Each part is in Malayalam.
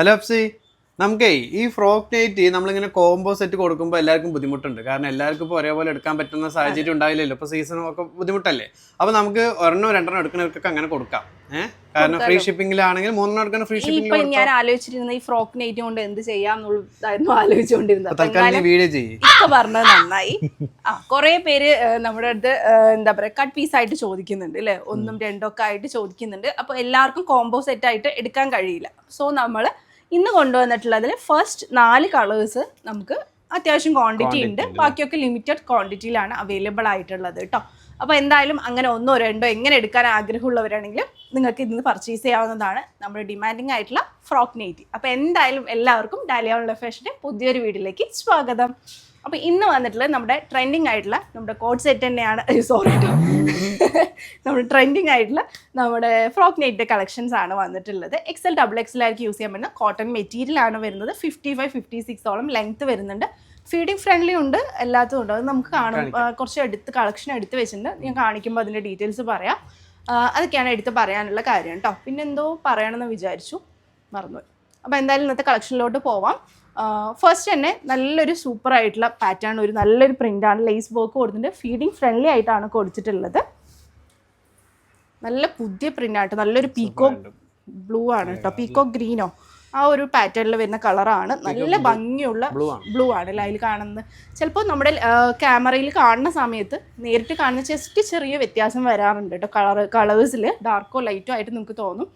ഹലോ അപ്സി നമുക്കേ ഈ ഫ്രോക്ക് നൈറ്റ് നമ്മളിങ്ങനെ കോംബോ സെറ്റ് കൊടുക്കുമ്പോൾ എല്ലാവർക്കും ബുദ്ധിമുട്ടുണ്ട്. കാരണം എല്ലാവർക്കും ഇപ്പോൾ ഒരേപോലെ എടുക്കാൻ പറ്റുന്ന സാഹചര്യം ഉണ്ടാവില്ലല്ലോ. ഇപ്പോൾ സീസണും ഒക്കെ ബുദ്ധിമുട്ടല്ലേ? അപ്പോൾ നമുക്ക് ഒരെണ്ണോ രണ്ടെണ്ണം എടുക്കുന്നവർക്കൊക്കെ അങ്ങനെ കൊടുക്കാം. ഏഹ് കാരണം ഫ്രീ ഷിപ്പിംഗിലാണെങ്കിൽ മൂന്നെണ്ണം എടുക്കുന്ന ഫ്രീ ഷിപ്പിംഗ് ഞാൻ ആലോചിച്ചിരുന്ന ഈ ഫ്രോക്ക് നൈറ്റ് കൊണ്ട് എന്ത് ചെയ്യാന്നുള്ളതായിരുന്നു ആലോചിച്ചുകൊണ്ടിരുന്നത്. അപ്പൊ തൽക്കാലം വീഡിയോ ചെയ്യും. ഇപ്പൊ പറഞ്ഞത് നന്നായി. ആ കുറെ പേര് നമ്മുടെ അടുത്ത് എന്താ പറയാ കട്ട് പീസ് ആയിട്ട് ചോദിക്കുന്നുണ്ട് അല്ലേ? ഒന്നും രണ്ടും ഒക്കെ ആയിട്ട് ചോദിക്കുന്നുണ്ട്. അപ്പൊ എല്ലാവർക്കും കോംബോ സെറ്റ് ആയിട്ട് എടുക്കാൻ കഴിയില്ല. സോ നമ്മൾ ഇന്ന് കൊണ്ടുവന്നിട്ടുള്ളതിൽ ഫസ്റ്റ് നാല് കളേഴ്സ് നമുക്ക് അത്യാവശ്യം ക്വാണ്ടിറ്റി ഉണ്ട്. ബാക്കിയൊക്കെ ലിമിറ്റഡ് ക്വാണ്ടിറ്റിയിലാണ് അവൈലബിൾ ആയിട്ടുള്ളത് കേട്ടോ അപ്പോൾ എന്തായാലും അങ്ങനെ ഒന്നോ രണ്ടോ എങ്ങനെ എടുക്കാൻ ആഗ്രഹമുള്ളവരാണെങ്കിൽ നിങ്ങൾക്ക് ഇന്ന് പർച്ചേസ് ചെയ്യാവുന്നതാണ് നമ്മുടെ ഡിമാൻഡിങ് ആയിട്ടുള്ള ഫ്രോക്ക് നെയ്റ്റി അപ്പോൾ എന്തായാലും എല്ലാവർക്കും ഡാലിയ ഫാഷന്റെ പുതിയൊരു വീഡിയോയിലേക്ക് സ്വാഗതം. അപ്പോൾ ഇന്ന് വന്നിട്ടുള്ളത് നമ്മുടെ ട്രെൻഡിങ് ആയിട്ടുള്ള നമ്മുടെ കോഡ് സെറ്റ് തന്നെയാണ്. സോറി കേട്ടോ നമ്മുടെ ട്രെൻഡിങ് ആയിട്ടുള്ള നമ്മുടെ ഫ്രോക്ക് നെയ്റ്റ് കളക്ഷൻസ് ആണ് വന്നിട്ടുള്ളത്. എക്സൽ ഡബിൾ എക്സലായിരിക്കും യൂസ് ചെയ്യാൻ പറ്റുന്ന കോട്ടൺ മെറ്റീരിയൽ ആണ് വരുന്നത്. ഫിഫ്റ്റി ഫൈവ് ഫിഫ്റ്റി സിക്സോളം ലെങ്ത് വരുന്നുണ്ട്. ഫീഡിങ് ഫ്രണ്ട്ലി ഉണ്ട്. എല്ലാത്തും ഉണ്ട്. അത് നമുക്ക് കാണും. കുറച്ച് എടുത്ത് കളക്ഷൻ എടുത്ത് വെച്ചിട്ടുണ്ട്. ഞാൻ കാണിക്കുമ്പോൾ അതിന്റെ ഡീറ്റെയിൽസ് പറയാം. അതൊക്കെയാണ് എടുത്ത് പറയാനുള്ള കാര്യം കേട്ടോ പിന്നെ എന്തോ പറയണമെന്ന് വിചാരിച്ചു. മറന്നു അപ്പോൾ എന്തായാലും ഇന്നത്തെ കളക്ഷനിലോട്ട് പോവാം. ഫസ്റ്റ് തന്നെ നല്ലൊരു സൂപ്പർ ആയിട്ടുള്ള പാറ്റേൺ ഒരു നല്ലൊരു പ്രിന്റാണ് ലേസ് വർക്ക് കൊടുത്തിട്ടുണ്ട്. ഫീഡിങ് ഫ്രണ്ട്ലി ആയിട്ടാണ് കൊടുത്തിട്ടുള്ളത്. നല്ല പുതിയ പ്രിന്റായിട്ട് നല്ലൊരു പീക്കോ ബ്ലൂ ആണ് കേട്ടോ പീക്കോ ഗ്രീനോ ആ ഒരു പാറ്റേണിൽ വരുന്ന കളറാണ് നല്ല ഭംഗിയുള്ള ബ്ലൂ ആണ്. അല്ലെ? അതിൽ കാണുന്നത്. ചിലപ്പോൾ നമ്മുടെ ക്യാമറയിൽ കാണുന്ന സമയത്ത് നേരിട്ട് കാണുന്ന ജസ്റ്റ് ചെറിയ വ്യത്യാസം വരാറുണ്ട് കേട്ടോ കളർ കളേഴ്സിൽ ഡാർക്കോ ലൈറ്റോ ആയിട്ട് നിങ്ങൾക്ക് തോന്നും.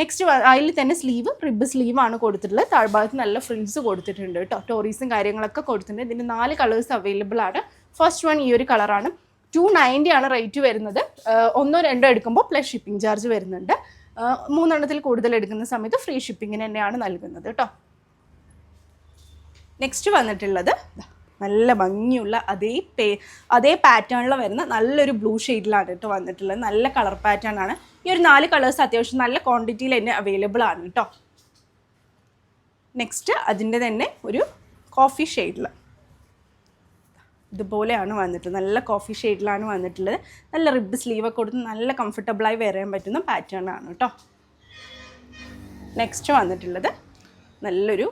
നെക്സ്റ്റ് അതിൽ തന്നെ സ്ലീവ് റിബ് സ്ലീവാണ് കൊടുത്തിട്ടുള്ളത്. താഴ്ഭാഗത്ത് നല്ല ഫ്രിൽസ് കൊടുത്തിട്ടുണ്ട് കേട്ടോ. ടോറീസും കാര്യങ്ങളൊക്കെ കൊടുത്തിട്ടുണ്ട്. ഇതിന്റെ നാല് കളേഴ്സ് അവൈലബിൾ ആണ്. ഫസ്റ്റ് വൺ ഈ ഒരു കളറാണ് ടു നയന്റി ആണ് റേറ്റ് വരുന്നത്. ഒന്നോ രണ്ടോ എടുക്കുമ്പോൾ പ്ലസ് ഷിപ്പിംഗ് ചാർജ് വരുന്നുണ്ട്. മൂന്നെണ്ണത്തിൽ കൂടുതൽ എടുക്കുന്ന സമയത്ത് ഫ്രീ ഷിപ്പിങ്ങിന് തന്നെയാണ് നൽകുന്നത് കേട്ടോ. നെക്സ്റ്റ് വന്നിട്ടുള്ളത്. നല്ല ഭംഗിയുള്ള അതേ പേ അതേ പാറ്റേണിൽ വരുന്ന നല്ലൊരു ബ്ലൂ ഷെയ്ഡിലാണ് കേട്ടോ വന്നിട്ടുള്ളത്. നല്ല കളർ പാറ്റേൺ ആണ്. ഈ ഒരു നാല് കളേഴ്സ് അത്യാവശ്യം നല്ല ക്വാണ്ടിറ്റിയിൽ തന്നെ അവൈലബിൾ ആണ് കേട്ടോ. നെക്സ്റ്റ് അതിന്റെ തന്നെ ഒരു കോഫി ഷെയ്ഡിൽ ഇതുപോലെയാണ് വന്നിട്ടുള്ളത് നല്ല കോഫി ഷെയ്ഡിലാണ് വന്നിട്ടുള്ളത്. നല്ല റിബ് സ്ലീവൊക്കെ കൊടുത്ത് നല്ല കംഫർട്ടബിളായി വെയർ പറ്റുന്ന പാറ്റേൺ ആണ് കേട്ടോ. നെക്സ്റ്റ് വന്നിട്ടുള്ളത് നല്ലൊരു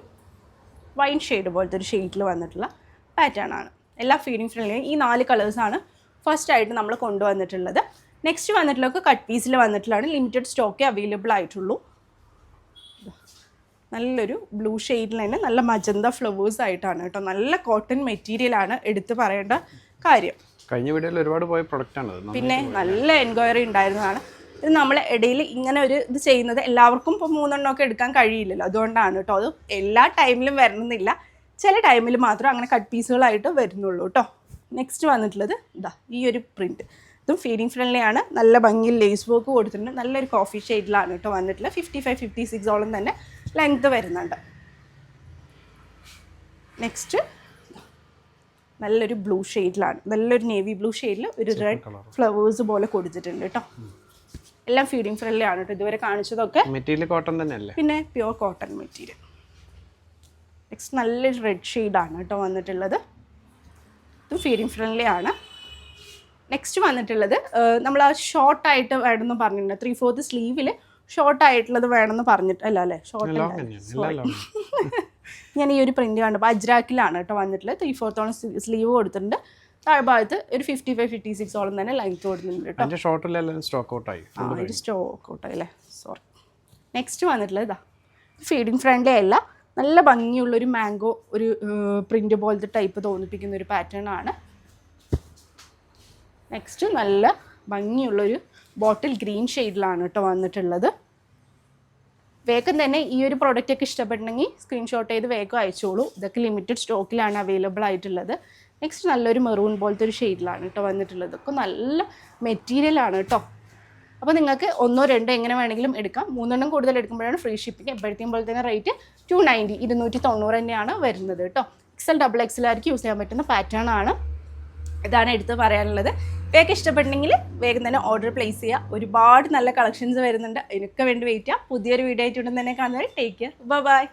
വൈൻ ഷെയ്ഡ് പോലത്തെ ഒരു ഷെയ്ഡിൽ വന്നിട്ടുള്ള പാറ്റേൺ ആണ്. എല്ലാ ഫീഡിങ് ഫ്രണ്ട്ലിയും ഈ നാല് കളേഴ്സാണ് ഫസ്റ്റ് ആയിട്ട് നമ്മൾ കൊണ്ടുവന്നിട്ടുള്ളത്. നെക്സ്റ്റ് വന്നിട്ടുള്ളതൊക്കെ കട്ട് പീസിൽ വന്നിട്ടുള്ളതാണ്. ലിമിറ്റഡ് സ്റ്റോക്കേ അവൈലബിൾ ആയിട്ടുള്ളൂ. നല്ലൊരു ബ്ലൂ ഷെയ്ഡിൽ തന്നെ നല്ല മജന്ത ഫ്ലവേഴ്സ് ആയിട്ടാണ് കേട്ടോ. നല്ല കോട്ടൺ മെറ്റീരിയൽ ആണ് എടുത്തു പറയേണ്ട കാര്യം. കഴിഞ്ഞ വീഡിയോയിൽ ഒരുപാട് പോയ പ്രൊഡക്റ്റ് ആണ്. പിന്നെ നല്ല എൻക്വയറി ഉണ്ടായിരുന്നതാണ്. ഇത് നമ്മൾ ഇടയിൽ ഇങ്ങനെ ഒരു ഇത് ചെയ്യുന്നത് എല്ലാവർക്കും ഇപ്പോൾ മൂന്നെണ്ണമൊക്കെ എടുക്കാൻ കഴിയില്ലല്ലോ. അതുകൊണ്ടാണ് കേട്ടോ. അത് എല്ലാ ടൈമിലും വരണമെന്നില്ല. ചില ടൈമിൽ മാത്രം അങ്ങനെ കട്ട് പീസുകളായിട്ട് വരുന്നുള്ളൂ കേട്ടോ നെക്സ്റ്റ് വന്നിട്ടുള്ളത് ഇതാ ഈ ഒരു പ്രിന്റ് ഇതും ഫീഡിങ് ഫ്രണ്ട്ലി ആണ്. നല്ല ഭംഗിയിൽ ലേസ് വർക്ക് കൊടുത്തിട്ടുണ്ട്. നല്ലൊരു കോഫി ഷെയ്ഡിലാണ് കേട്ടോ വന്നിട്ടുള്ളത്. ഫിഫ്റ്റി ഫൈവ് ഫിഫ്റ്റി സിക്സോളം തന്നെ ലെങ്ത് വരുന്നുണ്ട്. നെക്സ്റ്റ് നല്ലൊരു ബ്ലൂ ഷെയ്ഡിലാണ് നല്ലൊരു നേവി ബ്ലൂ ഷെയ്ഡിൽ ഒരു റെഡ് ഫ്ലവേഴ്സ് പോലെ കൊടുത്തിട്ടുണ്ട് കേട്ടോ എല്ലാം ഫീഡിങ് ഫ്രണ്ട്ലി ആണ് കേട്ടോ ഇതുവരെ കാണിച്ചതൊക്കെ. മെറ്റീരിയൽ കോട്ടൺ തന്നെയല്ലേ? പിന്നെ പ്യുവർ കോട്ടൺ മെറ്റീരിയൽ നെക്സ്റ്റ് നല്ല റെഡ് ഷെയ്ഡാണ് കേട്ടോ വന്നിട്ടുള്ളത്. ഇതും ഫീഡിങ് ഫ്രണ്ട്ലി ആണ്. നെക്സ്റ്റ് വന്നിട്ടുള്ളത് നമ്മൾ ആ ഷോർട്ടായിട്ട് വേണമെന്ന് പറഞ്ഞിട്ടുണ്ട്. ത്രീ ഫോർത്ത് സ്ലീവിൽ ഷോർട്ടായിട്ടുള്ളത് വേണമെന്ന് പറഞ്ഞിട്ട് അല്ല അല്ലേ? ഷോർട്ട് ഞാൻ ഈ ഒരു പ്രിന്റ് കണ്ടപ്പോൾ അജ്രാക്കിലാണ് കേട്ടോ വന്നിട്ടുള്ളത്. ത്രീ ഫോർത്തോളം സ്ലീവ് കൊടുത്തിട്ടുണ്ട്. താഴെ താഴ്ഭാഗത്ത് ഒരു ഫിഫ്റ്റി ഫൈവ് ഫിഫ്റ്റി സിക്സോളം തന്നെ ലെങ്ത് കൊടുത്തിട്ടുണ്ട് കേട്ടോ. ഷോർട്ടിലെല്ലാം സ്റ്റോക്ക് ഔട്ട് ആയി. ആ ഒരു സ്റ്റോക്ക് ഔട്ട് അല്ലേ? സോറി നെക്സ്റ്റ് വന്നിട്ടുള്ളത് ഇതാ. ഫീഡിങ് ഫ്രണ്ട്ലി അല്ല. നല്ല ഭംഗിയുള്ള ഒരു മാംഗോ ഒരു പ്രിന്റ് പോലത്തെ ടൈപ്പ് തോന്നിപ്പിക്കുന്ന ഒരു പാറ്റേൺ ആണ്. നെക്സ്റ്റ് നല്ല ഭംഗിയുള്ളൊരു ബോട്ടിൽ ഗ്രീൻ ഷെയ്ഡിലാണ് കേട്ടോ വന്നിട്ടുള്ളത്. വേഗം തന്നെ ഈ ഒരു പ്രോഡക്റ്റ് ഒക്കെ ഇഷ്ടപ്പെടണമെങ്കിൽ സ്ക്രീൻഷോട്ട് ചെയ്ത് വേഗം അയച്ചോളൂ. ഇതൊക്കെ ലിമിറ്റഡ് സ്റ്റോക്കിലാണ് അവൈലബിൾ ആയിട്ടുള്ളത്. നെക്സ്റ്റ് നല്ലൊരു മെറൂൺ പോലത്തെ ഒരു ഷെയ്ഡിലാണ് കേട്ടോ വന്നിട്ടുള്ളത്. ഇതൊക്കെ നല്ല മെറ്റീരിയലാണ് കേട്ടോ. അപ്പോൾ നിങ്ങൾക്ക് ഒന്നോ രണ്ടോ എങ്ങനെ വേണമെങ്കിലും എടുക്കാം. മൂന്നെണ്ണം കൂടുതൽ എടുക്കുമ്പോഴാണ് ഫ്രീ ഷിപ്പിംഗ് എപ്പോഴത്തെയും പോലെ തന്നെ റേറ്റ് ടു നയന്റി ഇരുന്നൂറ്റി തൊണ്ണൂറ് തന്നെയാണ് വരുന്നത് കേട്ടോ. എക്സൽ ഡബിൾ എക്സലായിരിക്കും യൂസ് ചെയ്യാൻ പറ്റുന്ന പാറ്റേൺ ആണ്. ഇതാണ് എടുത്ത് പറയാനുള്ളത്. വേഗം ഇഷ്ടപ്പെട്ടെങ്കിൽ വേഗം തന്നെ ഓർഡർ പ്ലേസ് ചെയ്യുക ഒരുപാട് നല്ല കളക്ഷൻസ് വരുന്നുണ്ട്. അതിനൊക്കെ വേണ്ടി വെയിറ്റ് ചെയ്യുക പുതിയൊരു വീഡിയോ ആയിട്ടുണ്ടെന്ന് തന്നെ കാണുന്നത് ടേക്ക് കെയർ ബൈ